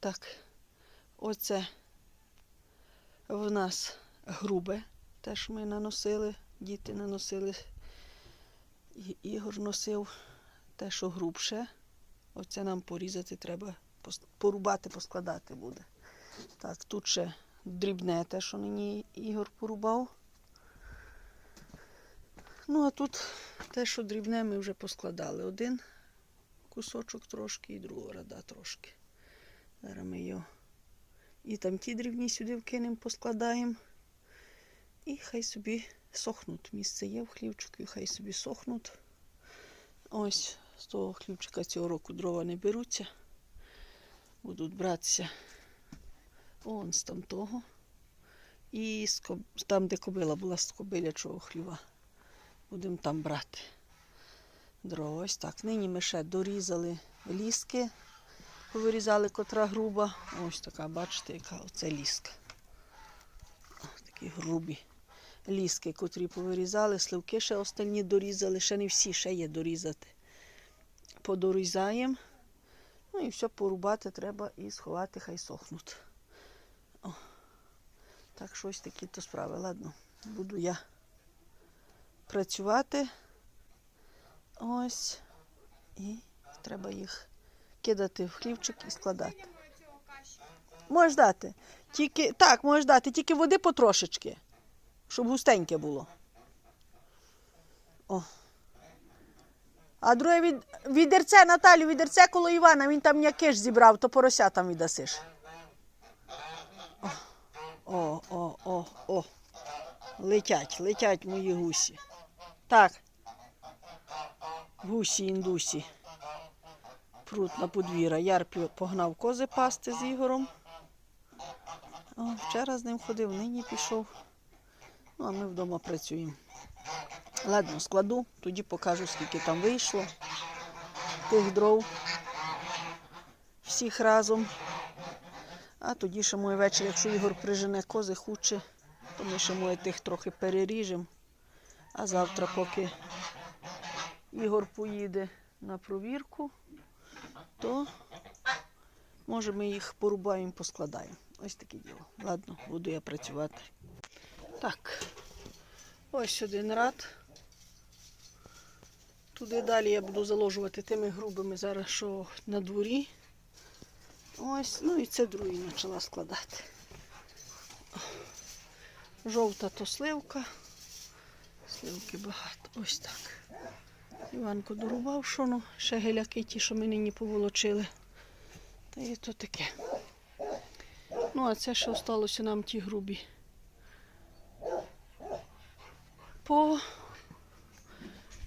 Так, оце в нас грубе, те, що ми наносили, діти наносили, і Ігор носив те, що грубше. Оце нам порізати треба, порубати, поскладати буде. Так, тут ще дрібне те, що нині Ігор порубав. Ну, а тут те, що дрібне, ми вже поскладали. Один кусочок трошки і другого рада трошки. Зараз ми його і там ті дрібні сюди вкинемо, поскладаємо. І хай собі сохнуть. Місце є в хлівчику, і хай собі сохнуть. Ось з того хлівчика цього року дрова не беруться. Будуть братися он з там того. І там, де кобила була з кобилячого хліва. Будемо там брати. Дрова. Ось так. Нині ми ще дорізали ліски, повирізали котра груба. Ось така, бачите, яка оце ліска. Такі грубі ліски, котрі повирізали, сливки ще останні дорізали, ще не всі, ще є дорізати. Подорізаємо. Ну і все порубати треба і сховати, хай сохнуть. О. Так що ось такі то справи. Ладно, буду я працювати. Ось. І треба їх кидати в хлівчик і складати. Можеш дати. Тільки, так, можеш дати, тільки води потрошечки, щоб густеньке було. О. А друге від, відерце, Наталю, відерце коло Івана, він там м'якиш зібрав, то порося там віддасиш. О, о, о, о. Летять, летять мої гусі. Так. Гусі індусі. Прут на подвір'я. Ярпі погнав кози пасти з Ігором. О, вчора з ним ходив, нині пішов. Ну, а ми вдома працюємо. Ладно, складу, тоді покажу, скільки там вийшло. Тих дров. Всіх разом. А тоді ще моє вечір, якщо Ігор прижене кози хуче, то ми ще моє тих трохи переріжемо. А завтра, поки Ігор поїде на провірку, то може ми їх порубаємо, поскладаємо. Ось таке діло. Ладно, буду я працювати. Так, ось один рад. Туди далі я буду заложувати тими грубими зараз, що на дворі. Ось, ну і це другий почала складати. Жовта то сливка. Сливки багато. Ось так. Іванко дорубав шону, ще геляки ті, що ми нині поволочили. Та є то таке. Ну, а це ще осталося нам ті грубі. По...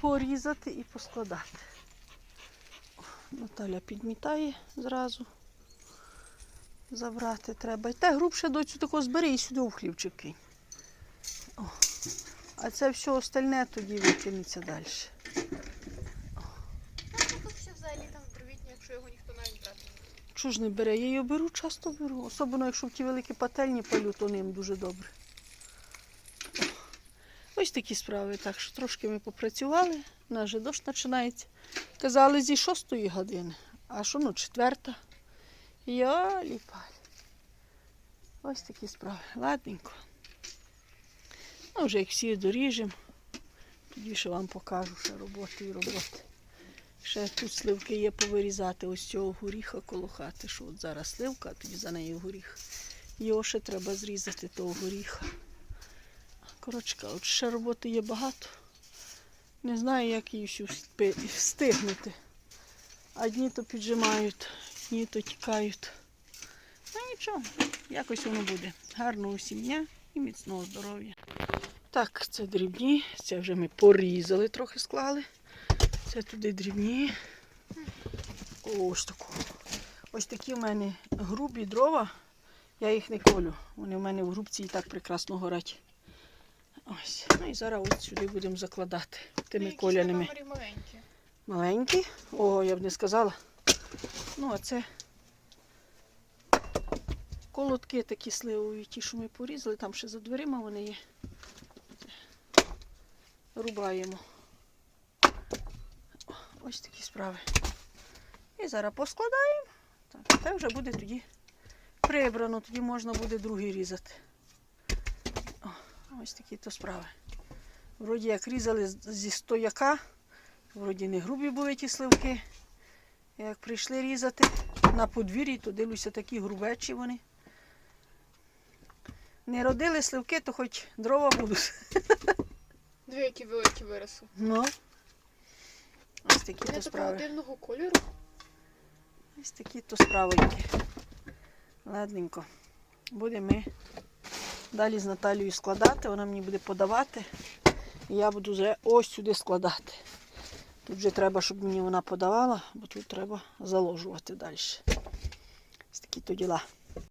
Порізати і поскладати. Наталя підмітає зразу. Забрати треба. І те грубше доцю тако збери і сюди у хлівчик кинь. О. А це все остальне тоді викинеться далі. Взагалі там дровітні, якщо його ніхто навіть брати. не буде. Чого ж не бере? Я його беру, часто беру. Особливо, якщо в ті великі пательні палю, то ним дуже добре. Ось такі справи. Так що трошки ми попрацювали, у нас же дощ починається. Казали зі шостої години, а що ну четверта. Я ліпаль. Ось такі справи. Ладненько. Ну, вже як всі доріжемо, тоді ще вам покажу ще роботи і роботи. Ще тут сливки є повирізати ось цього горіха коло хати, що от зараз сливка, а тоді за нею горіх. Його ще треба зрізати того горіха. Коротше, от ще роботи є багато. Не знаю, як її всю встигнути. А дні то піджимають, дні то тікають. Ну нічого, якось воно буде. Гарного усім дня і міцного здоров'я. Так, це дрібні, це вже ми порізали, трохи склали. Це туди дрібні. Ось таку. Ось такі в мене грубі дрова. Я їх не колю. Вони в мене в грубці і так прекрасно горять. Ось. Ну і зараз ось сюди будемо закладати тими коляними. маленькі. Маленькі. О, я б не сказала. Ну, а це колодки такі сливові, ті, що ми порізали, там ще за дверима вони є. Рубаємо. Ось такі справи. І зараз поскладаємо. Так, це вже буде тоді прибрано, тоді можна буде другий різати. О, ось такі то справи. Вроді як різали зі стояка, вроді не грубі були ті сливки. Як прийшли різати на подвір'ї, то дивлюся, такі грубечі вони. Не родили сливки, то хоч дрова будуть. Дві які великі виросли. Ну. Ось такі то справи. дивного кольору. Ось такі то справоньки. Ладненько. Будемо ми далі з Наталією складати, вона мені буде подавати. І я буду вже ось сюди складати. Тут вже треба, щоб мені вона подавала, бо тут треба заложувати далі. Ось такі то діла.